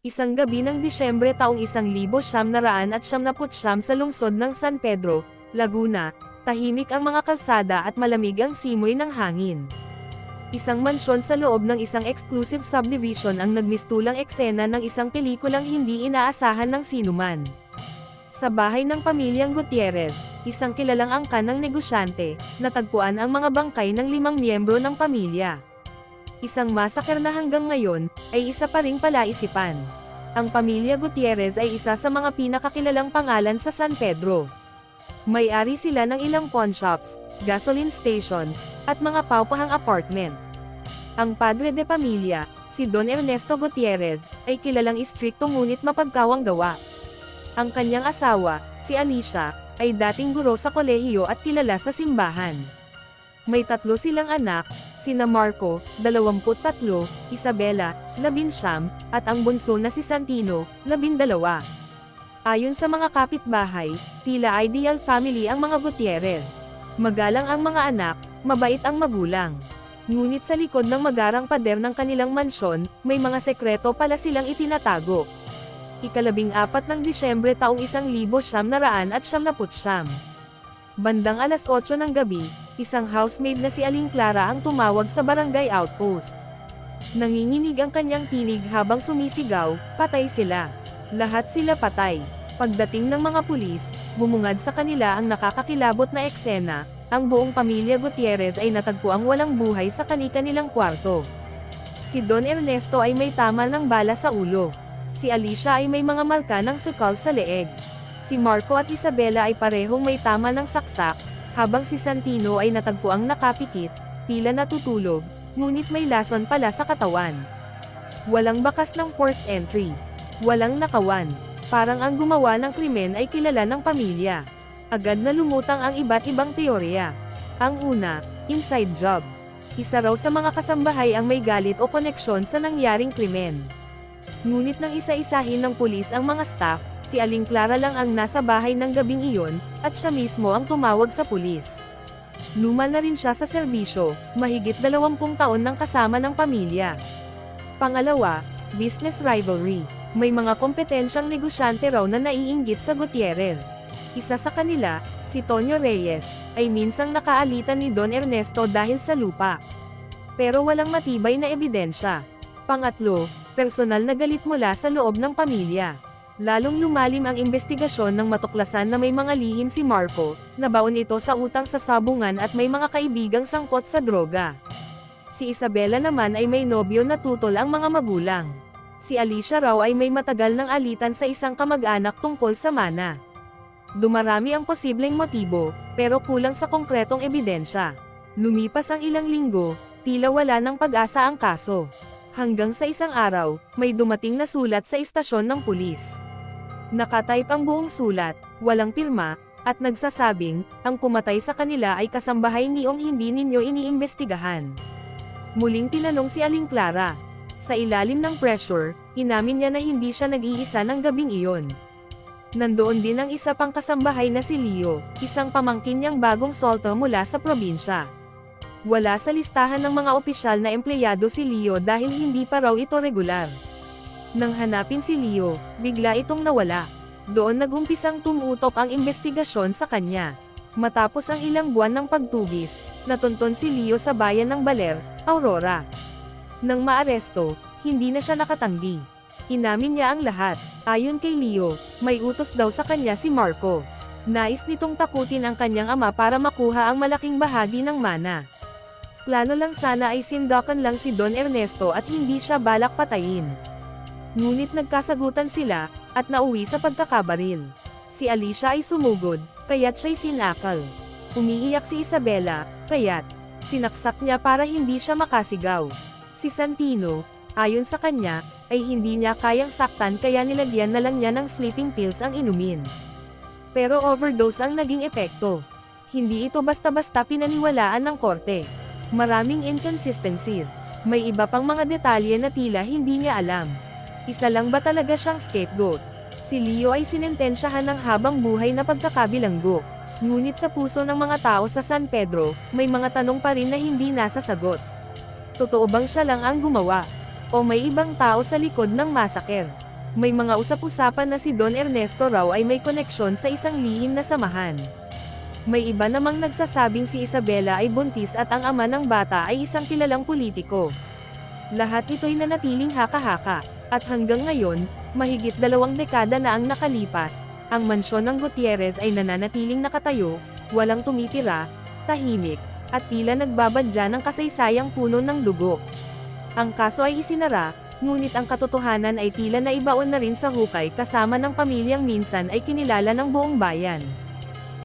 Isang gabi ng Disyembre taong 1979 sa lungsod ng San Pedro, Laguna, tahimik ang mga kalsada at malamig ang simoy ng hangin. Isang mansyon sa loob ng isang exclusive subdivision ang nagmistulang eksena ng isang pelikulang hindi inaasahan ng sinuman. Sa bahay ng pamilyang Gutierrez, isang kilalang angkan ng negosyante, natagpuan ang mga bangkay ng limang miyembro ng pamilya. Isang masaker na hanggang ngayon, ay isa pa ring palaisipan. Ang pamilya Gutierrez ay isa sa mga pinakakilalang pangalan sa San Pedro. May-ari sila ng ilang pawn shops, gasoline stations, at mga paupahang apartment. Ang padre de pamilya, si Don Ernesto Gutierrez, ay kilalang istrikto ngunit mapagkawang gawa. Ang kanyang asawa, si Alicia, ay dating guro sa kolehiyo at kilala sa simbahan. May tatlo silang anak, sina Marco, 23, Isabela, 19, at ang bunso na si Santino, 12. Ayon sa mga kapitbahay, tila ideal family ang mga Gutierrez. Magalang ang mga anak, mabait ang magulang. Ngunit sa likod ng magarang pader ng kanilang mansyon, may mga sekreto pala silang itinatago. Ikalabing apat ng Disyembre taong 1979 at Bandang alas 8 ng gabi, isang housemaid na si Aling Clara ang tumawag sa barangay outpost. Nanginginig ang kanyang tinig habang sumisigaw, patay sila. Lahat sila patay. Pagdating ng mga pulis, bumungad sa kanila ang nakakakilabot na eksena, ang buong pamilya Gutierrez ay natagpuang walang buhay sa kani-kanilang kwarto. Si Don Ernesto ay may tama ng bala sa ulo. Si Alicia ay may mga marka ng sukal sa leeg. Si Marco at Isabela ay parehong may tama ng saksak, habang si Santino ay natagpuang nakapikit, tila natutulog, ngunit may lason pala sa katawan. Walang bakas ng forced entry. Walang nakawan. Parang ang gumawa ng krimen ay kilala ng pamilya. Agad na lumutang ang iba't ibang teorya. Ang una, inside job. Isa raw sa mga kasambahay ang may galit o koneksyon sa nangyaring krimen. Ngunit nang isa-isahin ng pulis ang mga staff, si Aling Clara lang ang nasa bahay ng gabing iyon, at siya mismo ang tumawag sa pulis. Luma na rin siya sa serbisyo, mahigit 20 taon ng kasama ng pamilya. Pangalawa, business rivalry. May mga kompetensyang negosyante raw na naiinggit sa Gutierrez. Isa sa kanila, si Tonyo Reyes, ay minsang nakaalitan ni Don Ernesto dahil sa lupa. Pero walang matibay na ebidensya. Pangatlo, personal na galit mula sa loob ng pamilya. Lalong lumalim ang investigasyon ng matuklasan na may mga lihim si Marco, nabaon ito sa utang sa sabungan at may mga kaibigang sangkot sa droga. Si Isabela naman ay may nobyo na tutol ang mga magulang. Si Alicia raw ay may matagal ng alitan sa isang kamag-anak tungkol sa mana. Dumarami ang posibleng motibo, pero kulang sa konkretong ebidensya. Lumipas ang ilang linggo, tila wala ng pag-asa ang kaso. Hanggang sa isang araw, may dumating na sulat sa istasyon ng pulis. Nakatype ang buong sulat, walang pirma, at nagsasabing, ang pumatay sa kanila ay kasambahay niyong hindi ninyo iniimbestigahan. Muling tinanong si Aling Clara. Sa ilalim ng pressure, inamin niya na hindi siya nag-iisa ng gabing iyon. Nandoon din ang isa pang kasambahay na si Leo, isang pamangkin niyang bagong solto mula sa probinsya. Wala sa listahan ng mga opisyal na empleyado si Leo dahil hindi pa raw ito regular. Nang hanapin si Leo, bigla itong nawala. Doon nagumpisang tumutok ang investigasyon sa kanya. Matapos ang ilang buwan ng pagtugis, natunton si Leo sa bayan ng Baler, Aurora. Nang maaresto, hindi na siya nakatanggi. Inamin niya ang lahat. Ayon kay Leo, may utos daw sa kanya si Marco. Nais nitong takutin ang kanyang ama para makuha ang malaking bahagi ng mana. Plano lang sana ay sindakan lang si Don Ernesto at hindi siya balak patayin. Ngunit nagkasagutan sila, at nauwi sa pagkakabaril. Si Alicia ay sumugod, kaya't siya'y sinakal. Umiiyak si Isabela, kaya't, sinaksak niya para hindi siya makasigaw. Si Santino, ayon sa kanya, ay hindi niya kayang saktan kaya nilagyan na lang niya ng sleeping pills ang inumin. Pero overdose ang naging epekto. Hindi ito basta-basta pinaniwalaan ng korte. Maraming inconsistencies. May iba pang mga detalye na tila hindi niya alam. Isa lang ba talaga siyang scapegoat? Si Leo ay sinentensyahan ng habang buhay na pagkakabilanggo. Ngunit sa puso ng mga tao sa San Pedro, may mga tanong pa rin na hindi nasasagot. Totoo bang siya lang ang gumawa? O may ibang tao sa likod ng masaker? May mga usap-usapan na si Don Ernesto raw ay may koneksyon sa isang lihim na samahan. May iba namang nagsasabing si Isabela ay buntis at ang ama ng bata ay isang kilalang politiko. Lahat ito'y nanatiling haka-haka, at hanggang ngayon, mahigit dalawang dekada na ang nakalipas, ang mansyon ng Gutierrez ay nananatiling nakatayo, walang tumitira, tahimik, at tila nagbabadya ng kasaysayang puno ng dugo. Ang kaso ay isinara, ngunit ang katotohanan ay tila naibaon na rin sa hukay kasama ng pamilyang minsan ay kinilala ng buong bayan.